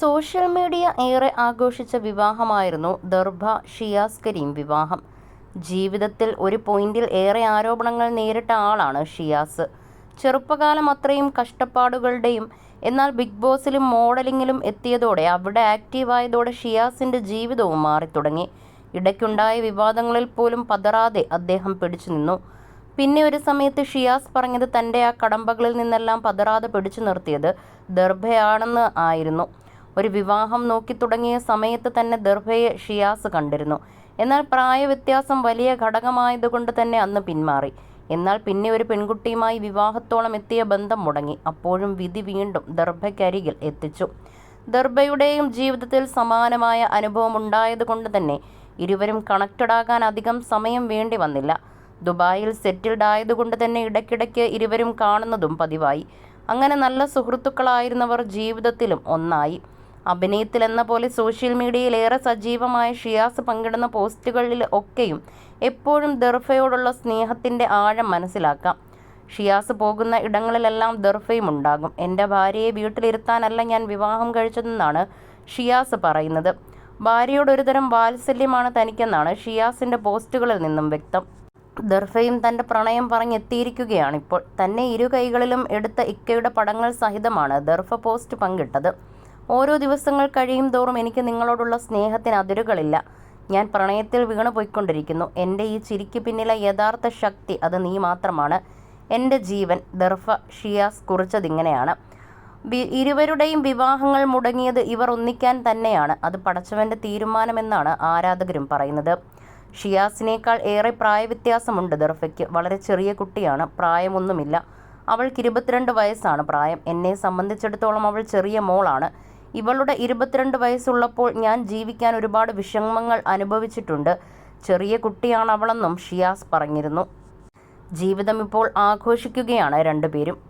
Social media ഏറെ ആഘോഷിച്ച വിവാഹമായിരുന്നു ദർഭ ഷിയാസ് കരീം വിവാഹം. ജീവിതത്തിൽ ഒരു പോയിന്റിൽ ഏറെ ആരോപണങ്ങൾ നേരിട്ട ആളാണ് ഷിയാസ്. ചെറുപ്പകാലം അത്രയും കഷ്ടപ്പാടുകളുടെയും എന്നാൽ ബിഗ് ബോസിലും മോഡലിങ്ങിലും എത്തിയതോടെ അവിടെ ആക്റ്റീവായതോടെ ഷിയാസിന്റെ ജീവിതവും മാറി തുടങ്ങി ഇടയ്ക്കുണ്ടായ വിവാദങ്ങളിൽ പോലും പതറാതെ അദ്ദേഹം പിടിച്ചു നിന്നു പിന്നെ ഒരു സമയത്ത് ഷിയാസ് പറഞ്ഞത് തന്റെ ആ കടമ്പകളിൽ നിന്നെല്ലാം പതറാതെ പിടിച്ചു നിർത്തിയത് ദർഭയാണെന്ന് ആയിരുന്നു. ഒരു വിവാഹം നോക്കി തുടങ്ങിയ സമയത്ത് തന്നെ ദർഭയെ ഷിയാസ് കണ്ടിരുന്നു. എന്നാൽ പ്രായവ്യത്യാസം വലിയ ഘടകമായതുകൊണ്ട് തന്നെ അന്ന് പിന്മാറി. എന്നാൽ പിന്നെ ഒരു പെൺകുട്ടിയുമായി വിവാഹത്തോളം എത്തിയ ബന്ധം മുടങ്ങി. അപ്പോഴും വിധി വീണ്ടും ദർഭയ്ക്കരികിൽ എത്തിച്ചു. ദർഭയുടെയും ജീവിതത്തിൽ സമാനമായ അനുഭവം ഉണ്ടായതുകൊണ്ട് തന്നെ ഇരുവരും കണക്റ്റഡ് ആകാൻ അധികം സമയം വേണ്ടി വന്നില്ല. ദുബായിൽ സെറ്റിൽഡ് ആയതുകൊണ്ട് തന്നെ ഇടയ്ക്കിടയ്ക്ക് ഇരുവരും കാണുന്നതും പതിവായി. അങ്ങനെ നല്ല സുഹൃത്തുക്കളായിരുന്നവർ ജീവിതത്തിലും ഒന്നായി. അഭിനയത്തിൽ എന്ന പോലെ സോഷ്യൽ മീഡിയയിൽ ഏറെ സജീവമായ ഷിയാസ് പങ്കിടുന്ന പോസ്റ്റുകളിൽ ഒക്കെയും എപ്പോഴും ദർഫയോടുള്ള സ്നേഹത്തിന്റെ ആഴം മനസ്സിലാക്കാം. ഷിയാസ് പോകുന്ന ഇടങ്ങളിലെല്ലാം ദർഫയും ഉണ്ടാകും. എന്റെ ഭാര്യയെ വീട്ടിലിരുത്താനല്ല ഞാൻ വിവാഹം കഴിച്ചതെന്നാണ് ഷിയാസ് പറയുന്നത്. ഭാര്യയോട് ഒരുതരം വാത്സല്യമാണ് തനിക്കെന്നാണ് ഷിയാസിന്റെ പോസ്റ്റുകളിൽ നിന്നും വ്യക്തം. ദർഫയും തന്റെ പ്രണയം പറഞ്ഞെത്തിയിരിക്കുകയാണിപ്പോൾ. തന്നെ ഇരു കൈകളിലും എടുത്ത ഇക്കയുടെ പടങ്ങൾ സഹിതമാണ് ദർഫ പോസ്റ്റ് പങ്കിട്ടത്. ഓരോ ദിവസങ്ങൾ കഴിയും തോറും എനിക്ക് നിങ്ങളോടുള്ള സ്നേഹത്തിന് അതിരുകളില്ല. ഞാൻ പ്രണയത്തിൽ വീണു പോയിക്കൊണ്ടിരിക്കുന്നു. എന്റെ ഈ ചിരിക്ക് പിന്നിലെ യഥാർത്ഥ ശക്തി അത് നീ മാത്രമാണ്. എന്റെ ജീവൻ ദർഫ ഷിയാസ് കുറിച്ചതിങ്ങനെയാണ്. ഇരുവരുടെയും വിവാഹങ്ങൾ മുടങ്ങിയത് ഇവർ ഒന്നിക്കാൻ തന്നെയാണ്. അത് പടച്ചവന്റെ തീരുമാനമെന്നാണ് ആരാധകരും പറയുന്നത്. ഷിയാസിനേക്കാൾ ഏറെ പ്രായവ്യത്യാസമുണ്ട് ദർഫയ്ക്ക്. വളരെ ചെറിയ കുട്ടിയാണ്. പ്രായമൊന്നുമില്ല. അവൾക്ക് ഇരുപത്തിരണ്ട് വയസ്സാണ് പ്രായം. എന്നെ സംബന്ധിച്ചിടത്തോളം അവൾ ചെറിയ മോളാണ്. ഇവളുടെ ഇരുപത്തിരണ്ട് വയസ്സുള്ളപ്പോൾ ഞാൻ ജീവിക്കാൻ ഒരുപാട് വിഷമങ്ങൾ അനുഭവിച്ചിട്ടുണ്ട്. ചെറിയ കുട്ടിയാണ് അവളെന്നും ഷിയാസ് പറഞ്ഞിരുന്നു. ജീവിതം ഇപ്പോൾ ആഘോഷിക്കുകയാണ് രണ്ടുപേരും.